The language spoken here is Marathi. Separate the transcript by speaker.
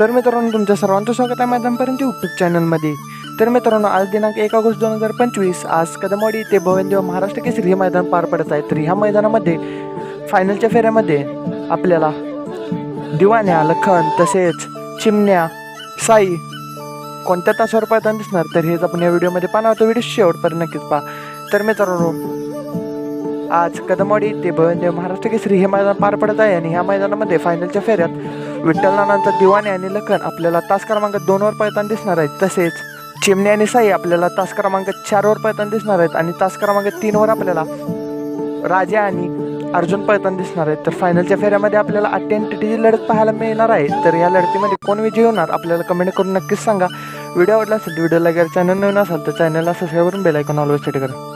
Speaker 1: तर मित्रांनो तुमच्या सर्वांचं स्वागत आहे मैदानपर्यंत यूट्यूब चॅनलमध्ये तर मित्रांनो आज दिनांक एक ऑगस्ट दोन हजार पंचवीस. आज कदमवाडी ते भवनदेव महाराष्ट्र केसरी हे मैदान पार पडत आहे. तर ह्या मैदानामध्ये फायनलच्या फेऱ्यामध्ये आपल्याला दिवाण्या लखन तसेच चिमण्या साई कोणत्या तासावर पाहताना दिसणार? तर हेच आपण या व्हिडिओमध्ये पाहणार तो व्हिडिओ शेवटपर्यंत नक्कीच पहा. तर मित्रांनो आज कदमवाडी ते भवनदेव महाराष्ट्र केसरी हे मैदान पार पडत आहे आणि ह्या मैदानामध्ये फायनलच्या फेऱ्यात विठ्ठल दिवाणी आणि लखन आपल्याला तास क्रमांक दोनवर पळताना दिसणार आहेत. तसेच चिमणी आणि साई आपल्याला तास क्रमांक चारवर पळताना दिसणार आहेत आणि तास क्रमांक तीनवर आपल्याला राजा आणि अर्जुन पळताना दिसणार आहेत. तर फायनलच्या फेऱ्यामध्ये आपल्याला अटेंटिटीची लढत पाहायला मिळणार आहे. तर या लढतीमध्ये कोण विजयी होणार आपल्याला कमेंट करून नक्कीच सांगा. व्हिडिओ आवडला असेल व्हिडिओ गेला चॅनल नवीन असाल तर चॅनलला सबस्क्राईब करून बेलायकॉन ऑलवेज सेट करा.